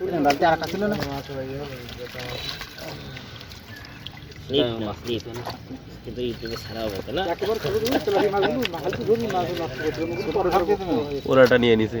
বালতি আর একটা ছিল না। কিন্তু ইউটিউবে ছাড়া হবে না। ওরাটা নিয়ে নিছে।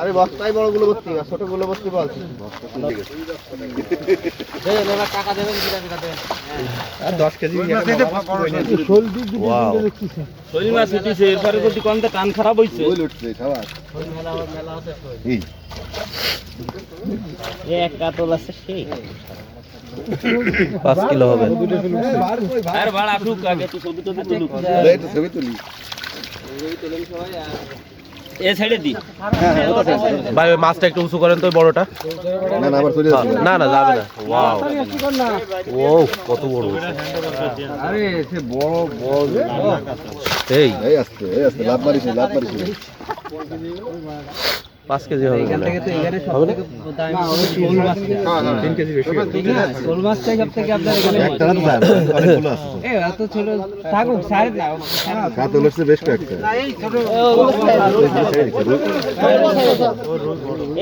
আরে বস্তায় বড়গুলো ভর্তি আর ছোটগুলো ভর্তি বলছি টাকা দেবেন কিনা কিনা দেবেন আর দশ কেজি ওয়াও শৈল মাছ উঠিছে এরপরে যদি কোনটা টান খারাপ হইছে। এ এক কাতল আছে সেই। পাঁচ কিলো হবে। আর ভাড়া আসুক আগে তো ছবি টবি তুলুক। ছবি তুলি। এ সাইডে দি। ভাই ওই মাছটা একটু উঁচু করেন তো ওই বড়টা। না না আবার চলে না না যাবে না। ওয়াও। ও কত বড়। আরে সে বড় বড় এই। এই আসছে এই আস্তে লাভ মারিস লাভ মারিস পাঁচ কেজি হবে। হয়। হবে তিন কেজি বেশি শোল মাছটা সব থেকে আপনার এখানে একটা না তো অনেকগুলো আছে এ এত ছোট থাকুক সাইড না। কাতল হচ্ছে বেশ কয়েকটা।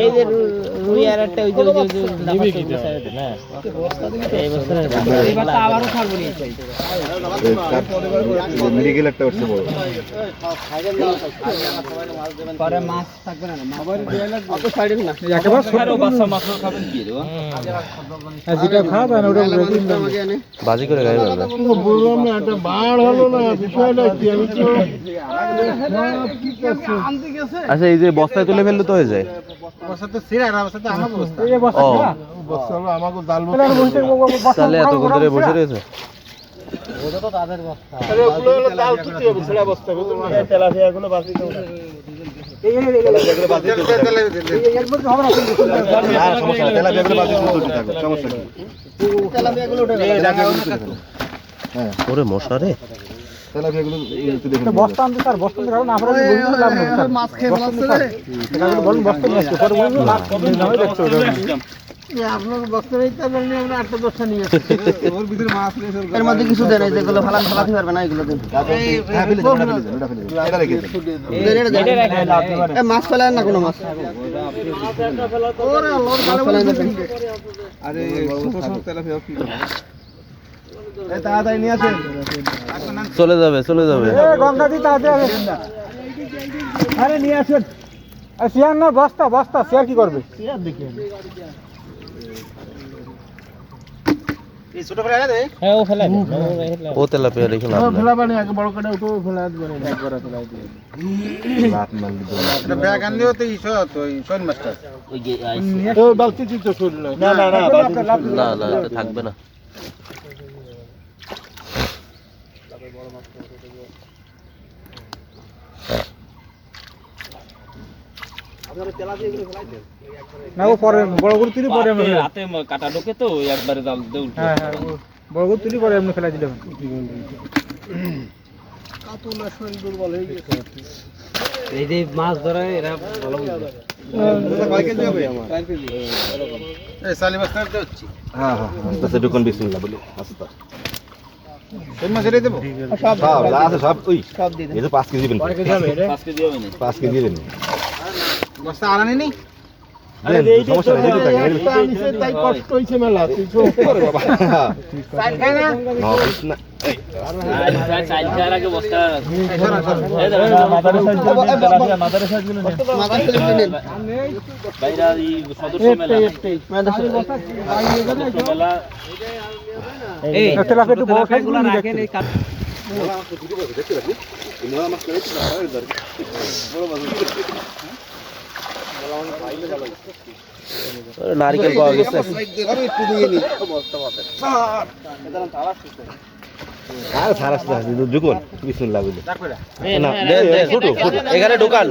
এই যে রুই আর একটা ওই যে ওই যে নিবে কি না? এই বছর এই বছর আবারও ছাড়বো নি মেডিকেল একটা বড়। পরে মাছ থাকবে না মাছ খাবেন কি রে যেটা খাওয়া না ওটা বাজি করে গায়ে বললাম না একটা বার হলো না বিষয়টা কি আমি তো আচ্ছা এই যে বস্তায় তুলে ফেললে তো হয়ে যায় ও বস্তা। হলো আমাকে জাল তাহলে এতক্ষণ ধরে বসে রয়েছে তেলাপিয়াগুলো বাজে তুলতে থাকো সমস্যা নেই হ্যাঁ ওরে মশা রে বস্তা আনতে স্যার বস্তা আনতে কারণ আমরা মাছ খেয়ে বস্তা নিয়ে স্যার কারণ বলুন বস্তা নিয়ে আসতে পরে বলুন নামে দেখছ আপনার বস্তা নিতে পারবেন আমরা আটটা দশটা নিয়ে ওর ভিতরে মাছ এর মধ্যে কিছু যেগুলো ফালান ফালাতে পারবে না এগুলো দিন। মাছ না কোনো মাছ। আরে তাড়াতাড়ি নিয়ে আসেন। চলে যাবে চলে যাবে। তাড়াতাড়ি আরে নিয়ে আসেন। আর সিয়ার না বস্তা বস্তা সিয়ার কি করবে? সিয়ার দেখি ও তেলাপিয়া পানি আগে বড় কাটা উঠো ফেলা দিবেন একবার ফেলা দিয়ে রাত মাল দিতে ব্যাগ আনলেও তো ইসো তো শোন মাস্টার। ওই যে ও বালতি দিতে শুরু না না না না না এটা থাকবে না। না ও পরে বড় করে তুলি পরে আমরা হাতে কাটা ঢোকে তো একবারে জাল দিয়ে উঠে হ্যাঁ হ্যাঁ বড় করে তুলি পরে এমনি ফেলা দিলাম এই যে মাছ ধরে এরা ভালো কেজি হবে? এই সালি মাছ কাটতে হচ্ছে। হ্যাঁ হ্যাঁ আস্তে ঢুকুন বিসমিল্লাহ বলি আস্তে কোন মাছ রেখে দেবো? সব সব আছে সব ওই সব দিয়ে এই তো 5 কেজি দিবেন পাঁচ কেজি হবে না 5 কেজি দিবেন বস্তা আনানি? নেই রাখেন এই নারকেল পাওয়া গেছে আর সারাস না ঢুকুন বিসমিল্লাহ বলে না দেন, দেন। ফুটু ফুটু এখানে ঢোকান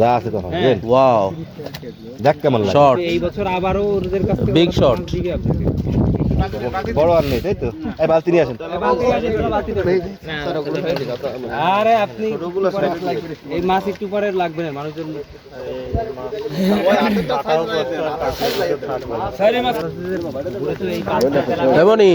যা আছে তো দেন ওয়াও দেখ কেমন লাগে শর্ট এই বছর আবারও ওদের কাছ থেকে Big shot. দিকে আপনাকে। বড় আর নেই তাই তো এই বালতি নিয়ে আসেন আরে আপনি এই মাছ একটু পরে লাগবে না মানুষজন এমনই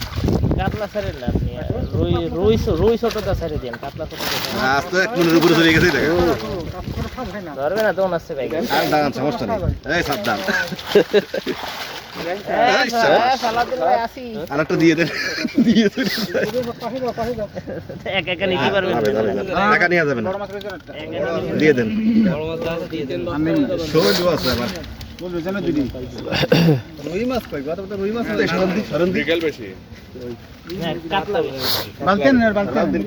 কাতলা ছাড়েন না আপনি রুই রুই রুই ছোটটা ছেড়ে দেন কাতলা ছোটটা আজ এক মিনিটের উপরে চলে গেছে দেখো ধরবে না তখন আসছে ভাই। আর দাঁড়ান সমস্যা নেই। এই সাবধান সালাদিন ভাই আসি। আর একটা দিয়ে দেন দিয়ে দেন। এক একা নিতে পারবেন না। নিয়ে যাবেন দিয়ে দেন। দেন। সময় দেওয়া আছে আমার হ্যাঁ, কাতলা বেশি।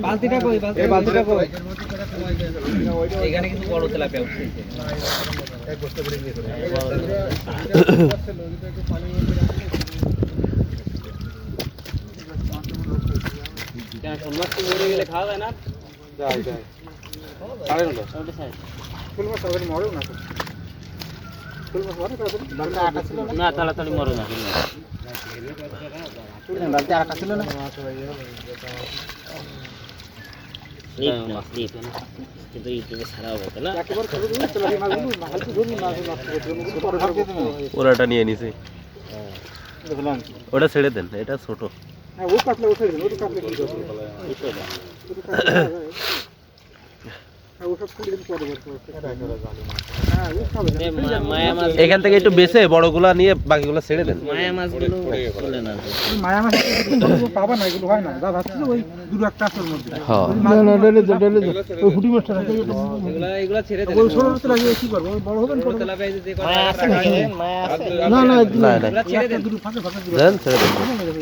বালতিটা কই বালতি বালতিটা কই? এখানে কিন্তু বড় তেলাপিয়া উঠছে কেন শোল মাছ তো মরে গেলে খাওয়া যায় না। না তাড়াতাড়ি মরে না কিন্তু ইউটিউবে ছাড়া হবে না? ওরাটা নিয়ে নিছে। ওটা ছেড়ে দেন এটা ছোট। এ মা- মায়া মাছ এখান থেকে একটু বেছে বড়গুলা নিয়ে বাকিগুলো ছেড়ে দেন। মায়া মাছগুলো না। মায়া মাছ পাবা না এগুলো হয় না। যা ভাবছি ওই দুটো একটা আছে ওর মধ্যে। হ্যাঁ ওই হুটি মাছটা রাখে এগুলা এগুলা ছেড়ে দেন। ওই ছোট ছোট লাগিয়ে কি করব? বড় হবে বড় যে আছে নাকি? মায়া আছে। না না না না। ছেড়ে দেন। দুটো ফাঁকে ফাঁকে দেন ছেড়ে দেন। দিবে